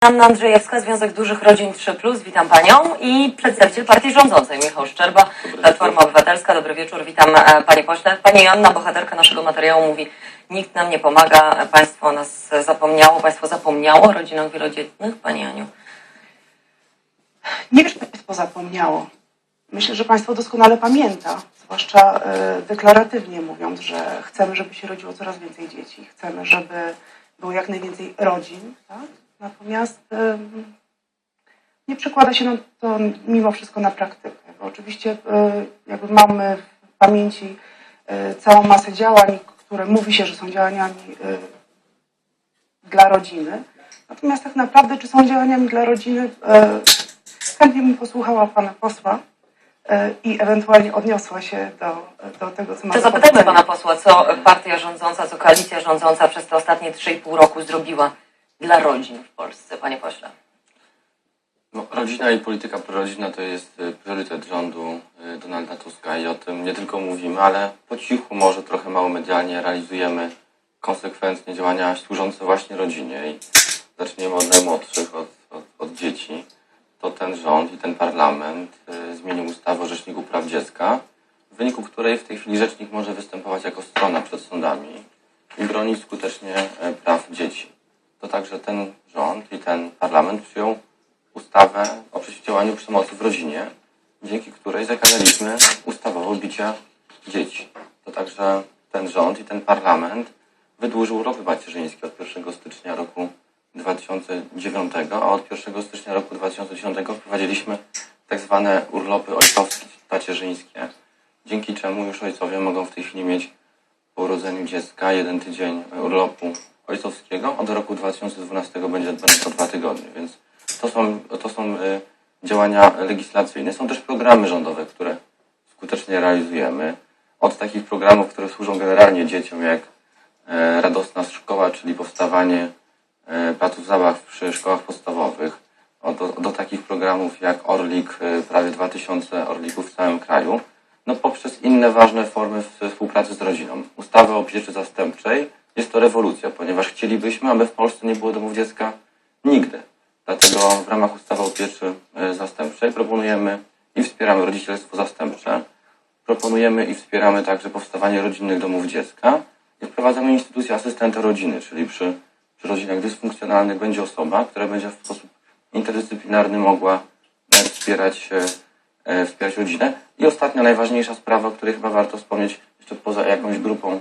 Anna Andrzejewska, Związek Dużych Rodzin 3+, witam Panią i przedstawiciel partii rządzącej Michał Szczerba, Platforma Obywatelska. Dobry wieczór, witam e, Panie Pośle. Pani Joanna, bohaterka naszego materiału mówi, nikt nam nie pomaga, Państwo nas zapomniało, Państwo zapomniało o rodzinach wielodzietnych. Pani Aniu. Nie wiem, czy Państwo zapomniało. Myślę, że Państwo doskonale pamięta, zwłaszcza e, deklaratywnie mówiąc, że chcemy, żeby się rodziło coraz więcej dzieci, chcemy, żeby było jak najwięcej rodzin, tak? Natomiast nie przekłada się to mimo wszystko na praktykę. Bo oczywiście e, jakby mamy w pamięci e, całą masę działań, które mówi się, że są działaniami e, dla rodziny. Natomiast tak naprawdę, czy są działaniami dla rodziny, chętnie bym posłuchała pana posła i ewentualnie odniosła się do, do tego, co ma To zapytajmy. Pana Posła, co partia rządząca, co koalicja rządząca przez te ostatnie 3,5 roku zrobiła dla rodzin w Polsce, Panie Pośle. No, rodzina i polityka prorodzinna to jest y, priorytet rządu y, Donalda Tuska i o tym nie tylko mówimy, ale po cichu, może trochę mało medialnie realizujemy konsekwentnie działania służące właśnie rodzinie i zaczniemy od najmłodszych, od, od, od dzieci. To ten rząd i ten parlament y, zmienił ustawę o Rzeczniku Praw Dziecka, w wyniku której w tej chwili rzecznik może występować jako strona przed sądami i bronić skutecznie e, praw dzieci. To także ten rząd i ten parlament przyjął ustawę o przeciwdziałaniu przemocy w rodzinie, dzięki której zakazaliśmy ustawowo bicia dzieci. To także ten rząd i ten parlament wydłużył urlopy macierzyńskie od 1 stycznia roku 2009, a od 1 stycznia roku 2010 wprowadziliśmy tak zwane urlopy ojcowskie, tacierzyńskie, dzięki czemu już ojcowie mogą w tej chwili mieć po urodzeniu dziecka jeden tydzień urlopu ojcowskiego, od roku 2012 będzie to dwa tygodnie, więc to są, to są y, działania legislacyjne. Są też programy rządowe, które skutecznie realizujemy. Od takich programów, które służą generalnie dzieciom, jak e, Radosna Szkoła, czyli powstawanie e, placów zabaw przy szkołach podstawowych, do, do takich programów jak Orlik, e, prawie 2000 Orlików w całym kraju, no poprzez inne ważne formy współpracy z rodziną. Ustawa o pieczy zastępczej jest to rewolucja, ponieważ chcielibyśmy, aby w Polsce nie było domów dziecka nigdy. Dlatego w ramach ustawy o pieczy e, zastępczej proponujemy i wspieramy rodzicielstwo zastępcze. Proponujemy i wspieramy także powstawanie rodzinnych domów dziecka i wprowadzamy instytucję asystenta rodziny, czyli przy, przy rodzinach dysfunkcjonalnych będzie osoba, która będzie w sposób interdyscyplinarny mogła e, wspierać, e, wspierać rodzinę. I ostatnia, najważniejsza sprawa, o której chyba warto wspomnieć jeszcze poza jakąś grupą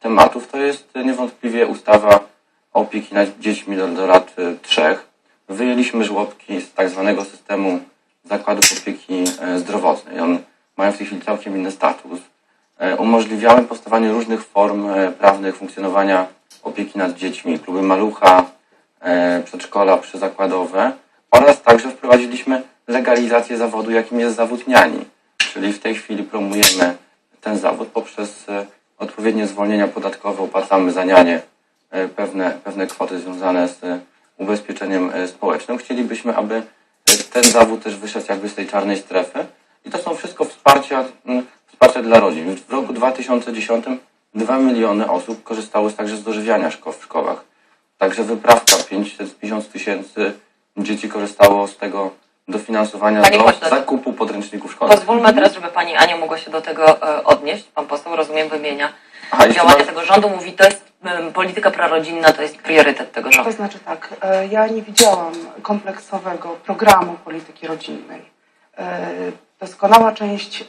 tematów, to jest niewątpliwie ustawa opieki nad dziećmi do, do lat e, trzech. Wyjęliśmy żłobki z tak zwanego systemu zakładów opieki e, zdrowotnej. On mają w tej chwili całkiem inny status. E, Umożliwiamy powstawanie różnych form e, prawnych funkcjonowania opieki nad dziećmi, kluby malucha, przedszkola przyzakładowe oraz także wprowadziliśmy legalizację zawodu, jakim jest zawód niani. Czyli w tej chwili promujemy ten zawód poprzez odpowiednie zwolnienia podatkowe, opłacamy za nianie e, pewne, pewne kwoty związane z e, ubezpieczeniem e, społecznym. Chcielibyśmy, aby ten zawód też wyszedł jakby z tej czarnej strefy i to są wszystko wsparcia, wsparcia dla rodzin. W roku 2010 2 miliony osób korzystało także z dożywiania szko- w szkołach. Także wyprawka 550 tysięcy dzieci korzystało z tego dofinansowania Panie do pośle, zakupu podręczników szkolnych. Pozwólmy teraz, żeby Pani Ania mogła się do tego e, odnieść. Pan poseł, rozumiem, wymienia Aha, działania mam- tego rządu, mówi, to jest polityka prorodzinna, to jest priorytet tego To rządu. znaczy tak, e, ja nie widziałam kompleksowego programu polityki rodzinnej. E, Doskonała część e,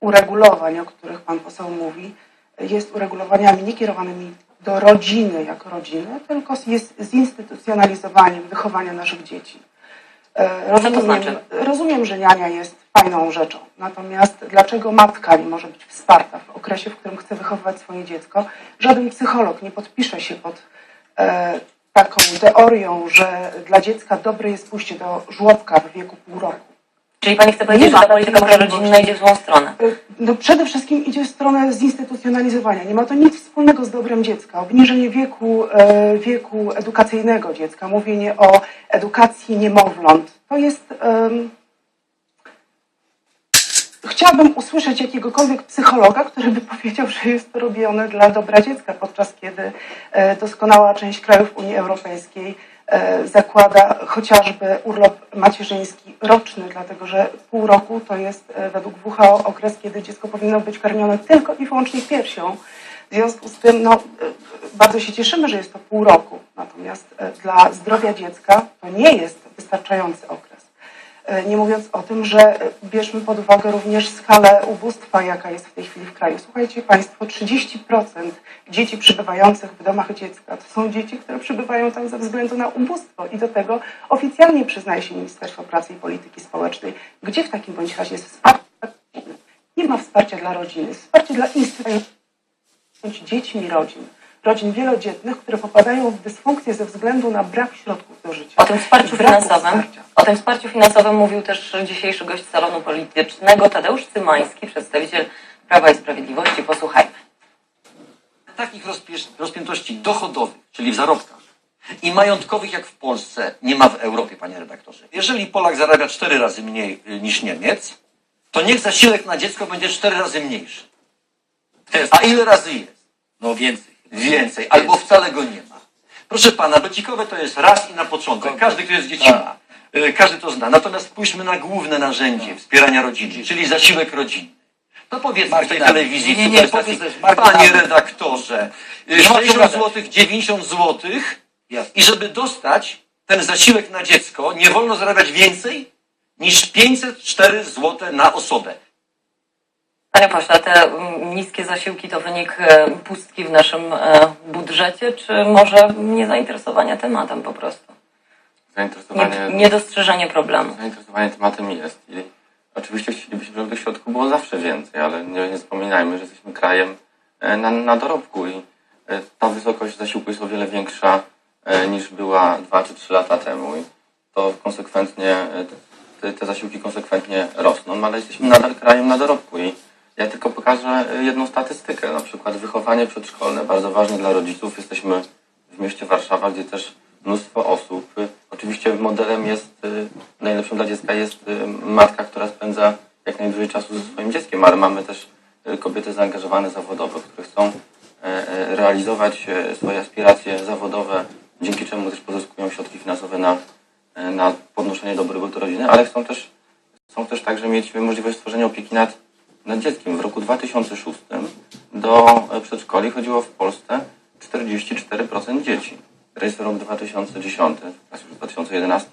uregulowań, o których Pan poseł mówi, jest uregulowaniami nie kierowanymi do rodziny jako rodziny, tylko jest zinstytucjonalizowaniem wychowania naszych dzieci. E, Co to znaczy? Rozumiem, że niania jest fajną rzeczą. Natomiast dlaczego matka nie może być wsparta w okresie, w którym chce wychowywać swoje dziecko? Żaden psycholog nie podpisze się pod e, taką teorią, że dla dziecka dobre jest pójście do żłobka w wieku pół roku. Czyli Pani chce powiedzieć, Nie że ta polityka prorodzinna możliwości. idzie w złą stronę. E, No przede wszystkim idzie w stronę zinstytucjonalizowania. Nie ma to nic wspólnego z dobrem dziecka. Obniżenie wieku, e, wieku edukacyjnego dziecka, mówienie o edukacji niemowląt, to jest em, chciałabym usłyszeć jakiegokolwiek psychologa, który by powiedział, że jest to robione dla dobra dziecka, podczas kiedy e, doskonała część krajów Unii Europejskiej zakłada chociażby urlop macierzyński roczny, dlatego że pół roku to jest e, według WHO okres, kiedy dziecko powinno być karmione tylko i wyłącznie piersią. W związku z tym no, e, bardzo się cieszymy, że jest to pół roku, natomiast e, dla zdrowia dziecka to nie jest wystarczający okres. E, Nie mówiąc o tym, że e, bierzmy pod uwagę również skalę ubóstwa, jaka jest w tej chwili w kraju. Słuchajcie Państwo, 30% dzieci przybywających w domach dziecka to są dzieci, które przybywają tam ze względu na ubóstwo i do tego oficjalnie przyznaje się Ministerstwo Pracy i Polityki Społecznej. Gdzie w takim bądź razie jest wsparcie? Nie ma wsparcia dla rodziny, wsparcie dla instytucji bądź dziećmi rodzin, rodzin wielodzietnych, które popadają w dysfunkcję ze względu na brak środków do życia. O tym wsparciu finansowym, wsparcia. o tym wsparciu finansowym mówił też dzisiejszy gość salonu politycznego Tadeusz Cymański, przedstawiciel Prawa i Sprawiedliwości. Posłuchajmy. takich rozpię- rozpiętości dochodowych, czyli w zarobkach, i majątkowych jak w Polsce nie ma w Europie, panie redaktorze. Jeżeli Polak zarabia cztery razy mniej y, niż Niemiec, to niech zasiłek na dziecko będzie cztery razy mniejszy. A ile razy jest? No więcej. Więcej, albo wcale go nie ma. Proszę pana, becikowe to jest raz i na początek. Każdy, kto jest dzieci ma. Y, Każdy to zna. Natomiast spójrzmy na główne narzędzie wspierania rodziny, czyli zasiłek rodzinny. To powiedzmy w tej Marginalny. telewizji, Nie, nie, powiedz też marginalny. panie redaktorze, y, Nie ma co 60 gadać. zł, 90 zł Jasne. i żeby dostać ten zasiłek na dziecko, nie wolno zarabiać więcej niż 504 zł na osobę. Panie pośle, te mm, niskie zasiłki to wynik e, pustki w naszym e, budżecie, czy może niezainteresowania tematem po prostu? Zainteresowanie, Nie, niedostrzeżenie problemu. zainteresowanie tematem jest. I oczywiście chcielibyśmy, żeby tych środków było zawsze więcej, ale nie, nie zapominajmy, że jesteśmy krajem e, na, na dorobku i ta wysokość zasiłku jest o wiele większa niż była dwa czy trzy lata temu. I to konsekwentnie, te, te zasiłki konsekwentnie rosną, no ale jesteśmy nadal krajem na dorobku i ja tylko pokażę e, jedną statystykę, na przykład wychowanie przedszkolne, bardzo ważne dla rodziców. Jesteśmy w mieście Warszawa, gdzie też mnóstwo osób. y, Oczywiście modelem jest, y, najlepszym dla dziecka jest y, matka, która spędza jak najdłużej czasu ze swoim dzieckiem, ale mamy też y, kobiety zaangażowane zawodowo, które chcą e, e, realizować e, swoje aspiracje zawodowe, dzięki czemu też pozyskują środki finansowe na, na podnoszenie dobrobytu rodziny, ale chcą też, chcą też także mieć możliwość stworzenia opieki nad, nad dzieckiem. W roku 2006 do e, przedszkoli chodziło w Polsce 44% dzieci. To jest rok 2010, teraz już 2011.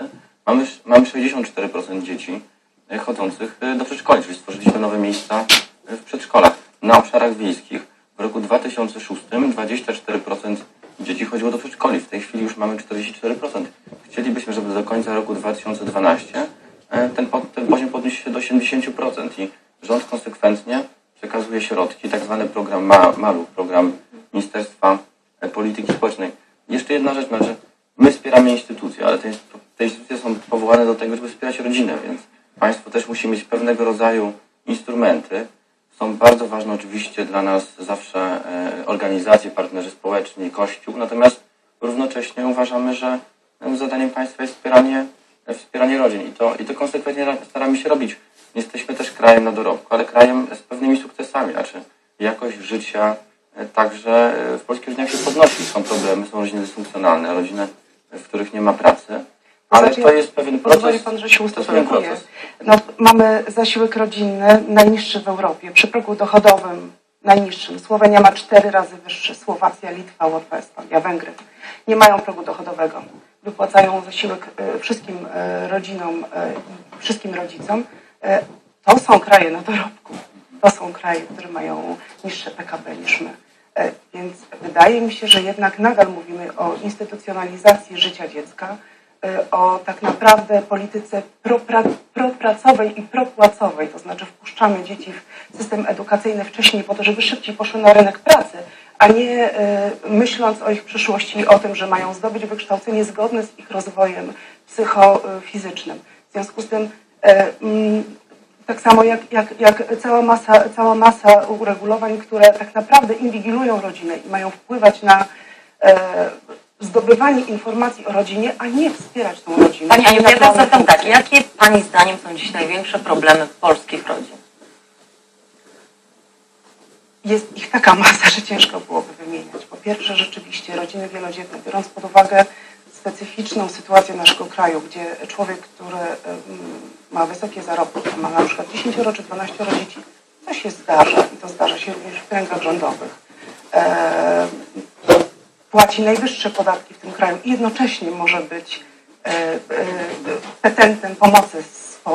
Mamy, mamy 64% dzieci e, chodzących e, do przedszkoli, czyli stworzyliśmy nowe miejsca w przedszkolach. Na obszarach wiejskich w roku 2006 24% dzieci chodziło do przedszkoli. W tej chwili już mamy 44%. Chcielibyśmy, żeby do końca roku 2012 e, ten, ten poziom podniósł się do 80% i rząd konsekwentnie przekazuje środki, tak zwany program Ma- MALU, program Ministerstwa e, Polityki Społecznej. Jeszcze jedna rzecz, że my wspieramy instytucje, ale te, te instytucje są powołane do tego, żeby wspierać rodzinę, więc państwo też musi mieć pewnego rodzaju instrumenty. Są bardzo ważne oczywiście dla nas zawsze e, organizacje, partnerzy społeczni, Kościół, natomiast równocześnie uważamy, że e, zadaniem państwa jest wspieranie, wspieranie rodzin i to, i to konsekwentnie ra- staramy się robić. Jesteśmy też krajem na dorobku, ale krajem z pewnymi sukcesami, znaczy jakość życia e, także e, w polskich rodzinach się podnosi. Są problemy, są rodziny dysfunkcjonalne, rodziny, e, w których nie ma pracy, ale Znaczy, to jest pewien Pozwoli proces. pan, że się proces. No, mamy zasiłek rodzinny najniższy w Europie, przy progu dochodowym najniższym. Słowenia ma cztery razy wyższy, Słowacja, Litwa, Łotwa, Estonia, Węgry. Nie mają progu dochodowego. Wypłacają zasiłek wszystkim rodzinom i wszystkim rodzicom. To są kraje na dorobku. To są kraje, które mają niższe PKB niż my. E, Więc wydaje mi się, że jednak nadal mówimy o instytucjonalizacji życia dziecka, y, o tak naprawdę polityce propra, propracowej i propłacowej, to znaczy wpuszczamy dzieci w system edukacyjny wcześniej po to, żeby szybciej poszły na rynek pracy, a nie y, myśląc o ich przyszłości i o tym, że mają zdobyć wykształcenie zgodne z ich rozwojem psychofizycznym. W związku z tym mm, tak samo jak, jak, jak cała, masa, cała masa uregulowań, które tak naprawdę inwigilują rodzinę i mają wpływać na e, zdobywanie informacji o rodzinie, a nie wspierać tą rodzinę. Pani Aniu, ja teraz Naturalne zapytam tak, jakie Pani zdaniem są dziś największe problemy polskich rodzin? jest ich taka masa, że ciężko byłoby wymieniać. Po pierwsze, rzeczywiście rodziny wielodzietne, biorąc pod uwagę specyficzną sytuację naszego kraju, gdzie człowiek, który ma wysokie zarobki, ma na przykład 10 czy 12 dzieci, to się zdarza i to zdarza się również w kręgach rządowych. E, płaci najwyższe podatki w tym kraju i jednocześnie może być e, e, petentem pomocy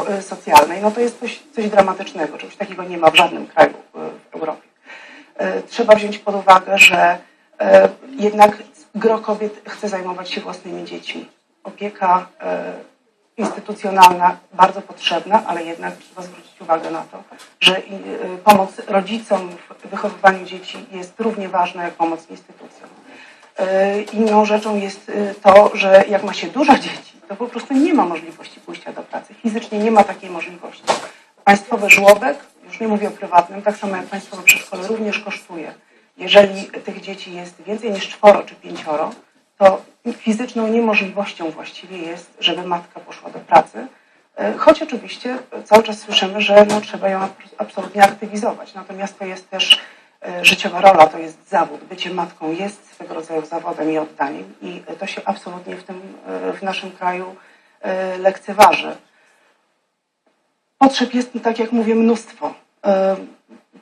e, socjalnej, no to jest coś, coś dramatycznego. Czegoś takiego nie ma w żadnym kraju e, w Europie. E, Trzeba wziąć pod uwagę, że jednak gro kobiet chce zajmować się własnymi dziećmi. Opieka instytucjonalna bardzo potrzebna, ale jednak trzeba zwrócić uwagę na to, że e, pomoc rodzicom w wychowywaniu dzieci jest równie ważna jak pomoc instytucjom. E, Inną rzeczą jest e, to, że jak ma się dużo dzieci, to po prostu nie ma możliwości pójścia do pracy. Fizycznie nie ma takiej możliwości. Państwowy żłobek, już nie mówię o prywatnym, tak samo jak państwowe przedszkole, również kosztuje. Jeżeli tych dzieci jest więcej niż czworo czy pięcioro, to fizyczną niemożliwością właściwie jest, żeby matka poszła do pracy. E, Choć oczywiście cały czas słyszymy, że no, trzeba ją ab- absolutnie aktywizować. Natomiast to jest też e, życiowa rola, to jest zawód. Bycie matką jest swego rodzaju zawodem i oddaniem i to się absolutnie w, tym, e, w naszym kraju lekceważy. Potrzeb jest, tak jak mówię, mnóstwo.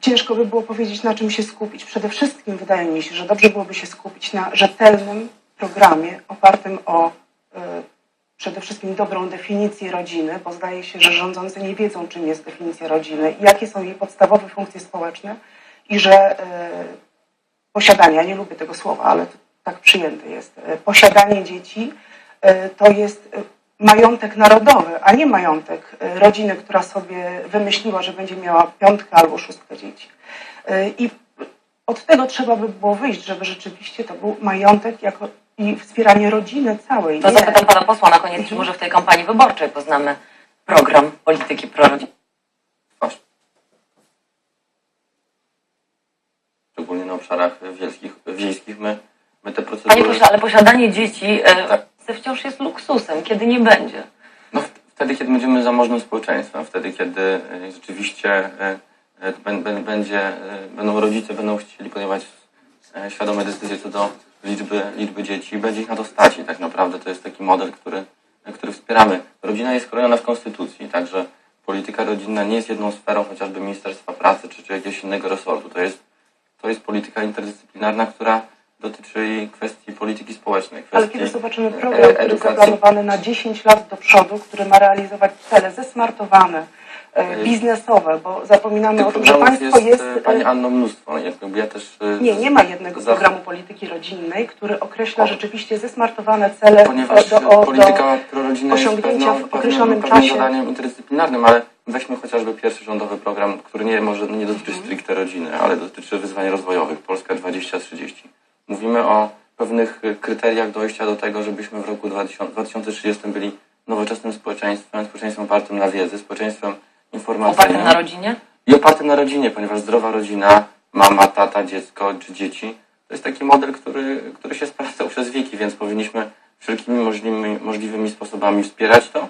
Ciężko by było powiedzieć, na czym się skupić. Przede wszystkim wydaje mi się, że dobrze byłoby się skupić na rzetelnym programie opartym o e, przede wszystkim dobrą definicję rodziny, bo zdaje się, że rządzący nie wiedzą, czym jest definicja rodziny jakie są jej podstawowe funkcje społeczne i że e, posiadanie, ja nie lubię tego słowa, ale tak przyjęte jest, e, posiadanie dzieci to jest majątek narodowy, a nie majątek rodziny, która sobie wymyśliła, że będzie miała piątkę albo szóstkę dzieci. I od tego trzeba by było wyjść, żeby rzeczywiście to był majątek jako i wspieranie rodziny całej. To nie- zapytam pana posła na koniec, czy może w tej kampanii wyborczej poznamy program polityki prorodzinnej. Szczególnie na obszarach wiejskich, wiejskich my, my te procedury... Panie pośle, ale posiadanie dzieci e, Tak. wciąż jest luksusem, kiedy nie będzie. No, w- wtedy, kiedy będziemy zamożnym społeczeństwem, wtedy, kiedy e, rzeczywiście e, bę- bę- będzie, e, będą rodzice będą chcieli podejmować e, świadome decyzje co do liczby, liczby dzieci, będzie ich na to stać i tak naprawdę to jest taki model, który, który wspieramy. Rodzina jest chroniona w Konstytucji, także polityka rodzinna nie jest jedną sferą chociażby Ministerstwa Pracy czy, czy jakiegoś innego resortu. To jest, to jest polityka interdyscyplinarna, która dotyczy i kwestii polityki społecznej. Kwestii, Ale kiedy zobaczymy e, program, który jest edukacji. zaplanowany na 10 lat do przodu, który ma realizować cele zesmartowane, biznesowe, bo zapominamy o tym, że państwo jest, jest... e, Pani e, Anno, mnóstwo. Ja też... e, Nie, nie ma jednego za- programu polityki rodzinnej, który określa O. rzeczywiście zesmartowane cele Ponieważ do, o, polityka prorodzinna jest osiągnięcia pewną, w określonym pewnym, czasie. zadaniem interdyscyplinarnym, ale weźmy chociażby pierwszy rządowy program, który nie może nie dotyczy Mhm. stricte rodziny, ale dotyczy wyzwań rozwojowych. Polska 2030. Mówimy o pewnych kryteriach dojścia do tego, żebyśmy w roku 2000, 2030 byli nowoczesnym społeczeństwem, społeczeństwem opartym na wiedzy, społeczeństwem informacyjnym. Opartym na rodzinie? I oparty na rodzinie, ponieważ zdrowa rodzina, mama, tata, dziecko czy dzieci, to jest taki model, który, który się sprawdzał przez wieki, więc powinniśmy wszelkimi możliwymi, możliwymi sposobami wspierać to,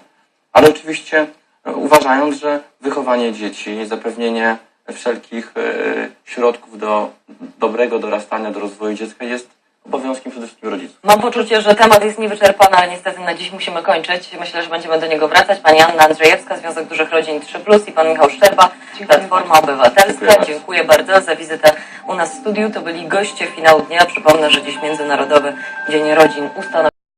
ale oczywiście e, uważając, że wychowanie dzieci, zapewnienie wszelkich e, środków do dobrego dorastania, do rozwoju dziecka jest obowiązkiem przede wszystkim rodziców. Mam poczucie, że temat jest niewyczerpany, ale niestety na dziś musimy kończyć. Myślę, że będziemy do niego wracać. Pani Anna Andrzejewska, Związek Dużych Rodzin 3+, i pan Michał Szczerba, Dziękuję Platforma Obywatelska. Dziękuję bardzo. Dziękuję bardzo za wizytę u nas w studiu. To byli goście finału dnia. Przypomnę, że dziś Międzynarodowy Dzień Rodzin ustanowiony.